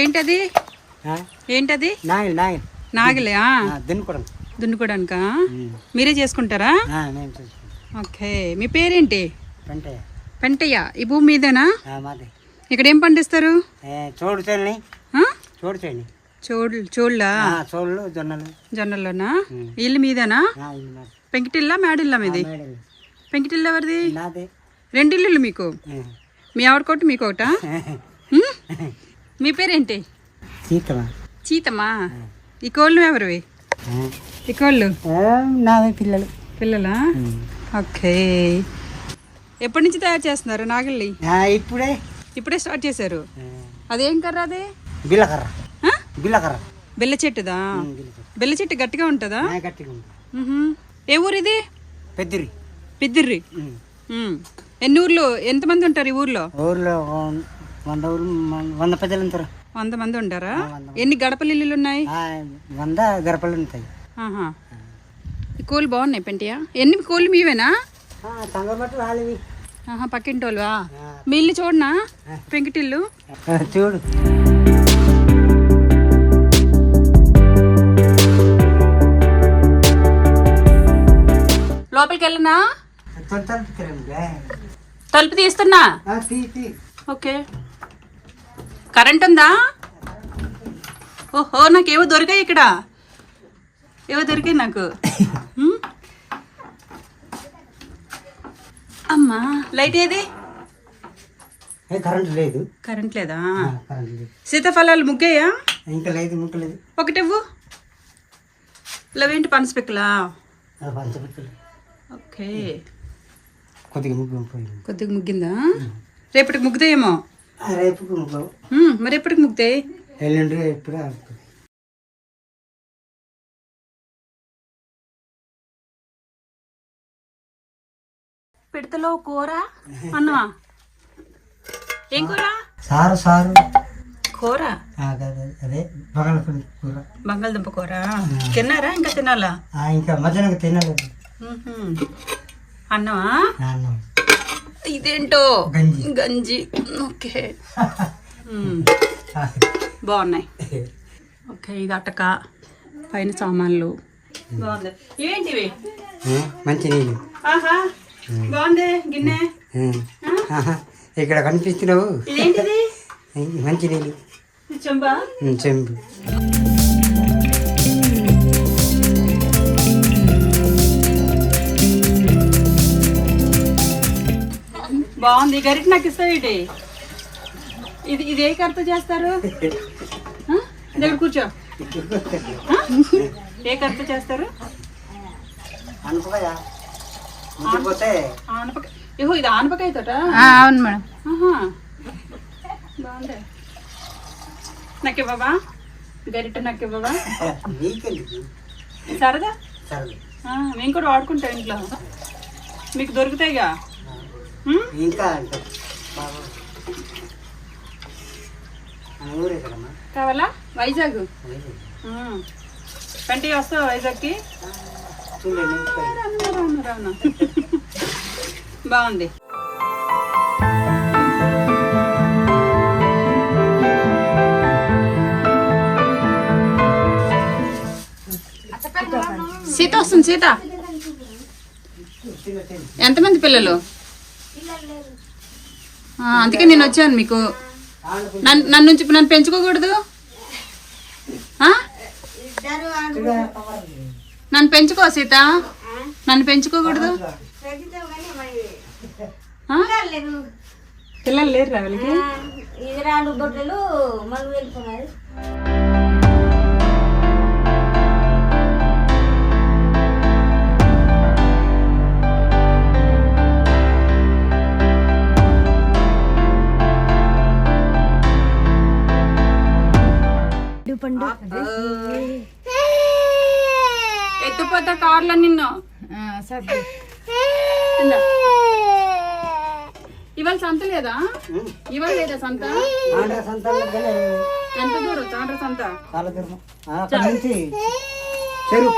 ఏంటది? ఏంటది? నాగలే దున్నుకోడానికా? మీరే చేసుకుంటారా? ఓకే. మీ పేరేంటి? పెంటయ్య. ఈ భూమి మీదేనా? మాది. ఇక్కడ ఏం పండిస్తారు? చోడు? చోడు చేయండి చోళ్ళు? చోళ్ళా జొన్నలు. జొన్నల్లోనా? ఇల్లు మీదేనా. పెంకిటిల్లా మేడిల్లా మీది. పెంకిటిల్లు ఎవరిది? రెండు ఇల్లులు మీకు? మీ ఆవిడ కొట్టు మీకు ఒకటా? మీ పేరేంటి? సీతమా చీతమ్మా? ఈ కోళ్ళు ఎవరివి? ఈ కోళ్ళు? నావే పిల్లలు. పిల్లలా? ఓకే. ఎప్పటి నుంచి తయారు చేస్తున్నారు నాగల్ని ఆ, ఇప్పుడే. ఇప్పుడే స్టార్ట్ చేశారు. అదేం కర్ర అది? బిల్లకర్ర? బిల్లకర్ర బెల్ల చెట్టుదా? బెల్ల చెట్టు గట్టిగా ఉంటుందా. ఏ ఊరు ఇది పెద్దిరి. పిద్దిర్రి. మ్. ఎన్ని ఊర్లు? ఎంతమంది ఉంటారు ఈ ఊర్లో? ఊర్లో వంద వంద పెద్దలు ఉంటారు. వంద మంది ఉంటారా? ఎన్ని గడపలు ఇల్లులు ఉన్నాయి? వంద గరపలు ఉంటాయి. కోళ్ళు బాగున్నాయి పెంటియా? ఎన్ని కోళ్ళు మీవేనా? వాళ్ళవి పక్కింటి వాళ్ళవా మీ ఇల్లు చూడనా? పెంకిటిల్లు? చూడు. లోపలికి వెళ్ళనా. తలుపు తీస్తున్నా? ఓకే. కరెంట్ ఉందా? ఓహో నాకేవో దొరికాయి ఇక్కడ. ఏవో దొరికాయి నాకు? అమ్మా లైట్ ఏది? కరెంట్ లేదు. కరెంట్ లేదా? సీతాఫలాలు ముగ్గాయా? ఇంకా లేదు ముక్క లేదు ఒకటివ్వు లవేంటి పనసపిక్కలా ఓకే. కొద్దిగా ముగ్గు కొద్దిగా ముగ్గిందా? రేపటికి ముగ్గుతాయేమో? ఆ, రేపు మరి ఎప్పటికి ముగ్గుతాయి? ఎల్లుండి ఎప్పుడు పిడతలో కూర? అన్నమా? ఏం కూర? Sir sir. కూర? అదే బంగాళదుంప కూర. బంగాళదుంప కూర? తిన్నారా? ఇంకా తినాలా? ఇంకా మధ్యాహ్నం తినలేదు మ్మ్హ్మ్. అన్నమా? నాన్న ఇదేంటో? గంజి. గంజి. ఓకే. బాగున్నాయి. ఓకే ఇది అటక పైన సామాన్లు. బాగుంది. ఏంటివి మంచి నీళ్ళు. బాగుంది గిన్నె. ఇక్కడ కనిపిస్తున్నావు. ఇదేంటిది? మంచి నీళ్ళు. చెంబా? చెంబు. బాగుంది. గరిట నాకు ఇస్తావు ఏంటి? ఇది ఇది ఏ కర్త చేస్తారు? దగ్గర కూర్చో? ఏ కర్త చేస్తారు? ఏహో ఇది ఆనపకాయ తోట? అవును మేడం. బాగుంది. నాకు ఇవ్వవా? గరిట నాకు ఇవ్వవా? సరదా? మేము కూడా వాడుకుంటాం ఇంట్లో. మీకు దొరుకుతాయిగా? కావాలా? వైజాగ్. ఉం. పెంటి వస్తావా వైజాగ్కి? బాగుంది. సీత వస్తుంది సీత. ఎంతమంది పిల్లలు? అందుకే నేను వచ్చాను మీకు. నన్ను నన్ను నన్ను పెంచుకోకూడదు? ఆ? నన్ను పెంచుకో సీత. నన్ను పెంచుకోకూడదు? పిల్లలు లేరు రా వాళ్ళకి పండు. ఎత్తుపోతా కార్లో నిన్ను. ఇందా. ఇవాళ సంత లేదా? ఇవాళ లేదా సంత? ఎంత దూరం? తాండ్ర సంత? చెరువు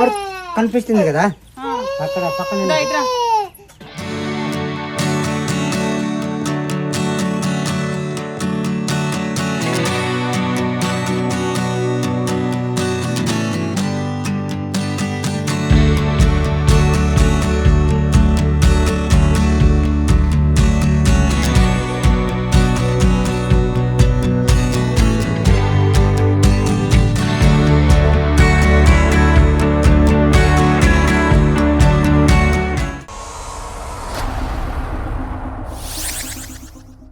కనిపిస్తుంది కదా? ఆ. అక్కడ పక్కన